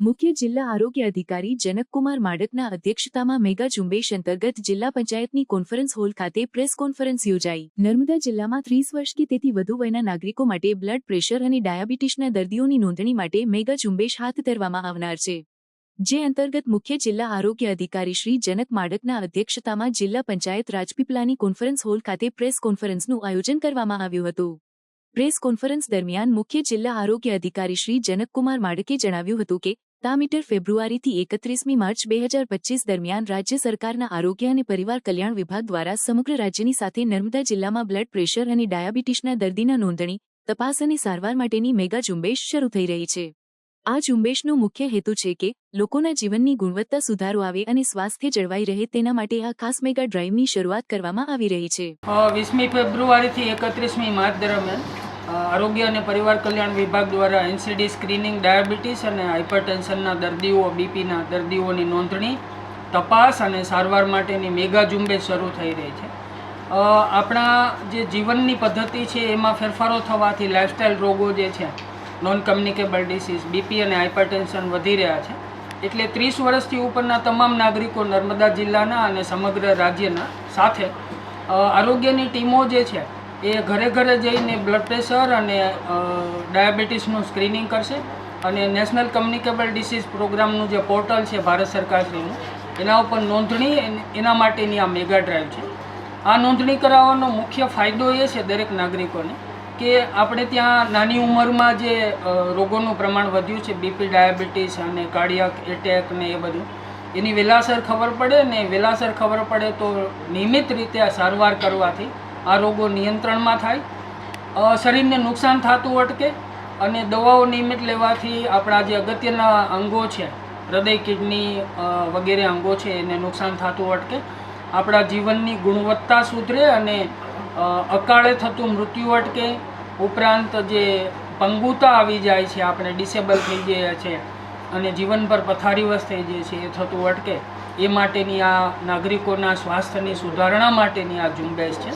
મુખ્ય જિલ્લા આરોગ્ય અધિકારી જનકકુમાર માડકના અધ્યક્ષતામાં મેગા ઝુંબેશ અંતર્ગત જિલ્લા પંચાયતની કોન્ફરન્સ હોલ ખાતે પ્રેસ કોન્ફરન્સ યોજાઈ. નર્મદા જિલ્લામાં ત્રીસ વર્ષ કે તેથી વધુ વયના નાગરિકો માટે બ્લડ પ્રેશર અને ડાયાબિટીસના દર્દીઓની નોંધણી માટે મેગા ઝુંબેશ હાથ ધરવામાં આવનાર છે. જે અંતર્ગત મુખ્ય જિલ્લા આરોગ્ય અધિકારી શ્રી જનક માડકના અધ્યક્ષતામાં જિલ્લા પંચાયત રાજપીપલાની કોન્ફરન્સ હોલ ખાતે પ્રેસ કોન્ફરન્સનું આયોજન કરવામાં આવ્યું હતું. પ્રેસ કોન્ફરન્સ દરમિયાન મુખ્ય જિલ્લા આરોગ્ય અધિકારી શ્રી જનકકુમાર માડકે જણાવ્યું હતું કે તામીટર ફેબ્રુઆરીથી એકત્રીસમી માર્ચ બે હજાર પચીસ દરમિયાન રાજ્ય સરકારના આરોગ્ય અને પરિવાર કલ્યાણ વિભાગ દ્વારા સમગ્ર રાજ્યની સાથે નર્મદા જિલ્લામાં બ્લડ પ્રેશર અને ડાયાબિટીસના દર્દીના નોંધણી, તપાસ અને સારવાર માટેની મેગા ઝુંબેશ શરૂ થઈ રહી છે. આ ઝુંબેશનો મુખ્ય હેતુ છે કે, લોકોના જીવનની ગુણવત્તા સુધારો આવે અને સ્વાસ્થ્ય જળવાઈ રહે તેના માટે આ ખાસ મેગા ડ્રાઈવની શરૂઆત કરવામાં આવી રહી છે. વીસમી ફેબ્રુઆરીથી એકત્રીસમી માર્ચ દરમિયાન આરોગ્ય અને પરિવાર કલ્યાણ વિભાગ દ્વારા એનસીડી સ્ક્રીનિંગ ડાયાબિટીસ અને હાઇપરટેન્શનના દર્દીઓ, બીપીના દર્દીઓની નોંધણી, તપાસ અને સારવાર માટેની મેગા ઝુંબેશ શરૂ થઈ રહી છે. આપણા જે જીવનની પદ્ધતિ છે, એમાં ફેરફારો થવાથી લાઇફસ્ટાઇલ રોગો જે છે નોન કમ્યુનિકેબલ ડિસીઝ બીપી અને હાઇપરટેન્શન વધી રહ્યા છે. એટલે ત્રીસ વર્ષથી ઉપરના તમામ નાગરિકો નર્મદા જિલ્લાના અને સમગ્ર રાજ્યના સાથે આરોગ્યની ટીમો જે છે એ ઘરે ઘરે જઈને બ્લડ પ્રેશર અને ડાયાબિટીસનું સ્ક્રીનિંગ કરશે અને નેશનલ કમ્યુનિકેબલ ડિસીઝ પ્રોગ્રામનું જે પોર્ટલ છે ભારત સરકારશ્રીનું, એના ઉપર નોંધણી એના માટેની આ મેગા ડ્રાઈવ છે. આ નોંધણી કરાવવાનો મુખ્ય ફાયદો એ છે દરેક નાગરિકોને કે આપણે ત્યાં નાની ઉંમરમાં જે રોગોનું પ્રમાણ વધ્યું છે બીપી ડાયાબિટીસ અને કાર્ડિયાક એટેક ને એ બધું, એની વેલાસર ખબર પડે ને વેલાસર ખબર પડે તો નિયમિત રીતે આ સારવાર કરવાથી આ રોગો નિયંત્રણમાં થાય. શરીરને નુકસાન થતું અટકે અને દવાઓ નિયમિત લેવાથી આપણા જે અગત્યના અંગો છે, હૃદય, કિડની વગેરે અંગો છે, એને નુકસાન થતું અટકે. આપણા જીવનની ગુણવત્તા સુધરે અને અકાળે થતું મૃત્યુ અટકે. ઉપરાંત જે પંગુતા આવી જાય છે, આપણે ડિસેબલ થઈ ગયા છે અને જીવનભર પથારીવશ થઈ જાય છે એ થતું અટકે. એ માટેની આ નાગરિકોના સ્વાસ્થ્યની સુધારણા માટેની આ ઝુંબેશ છે.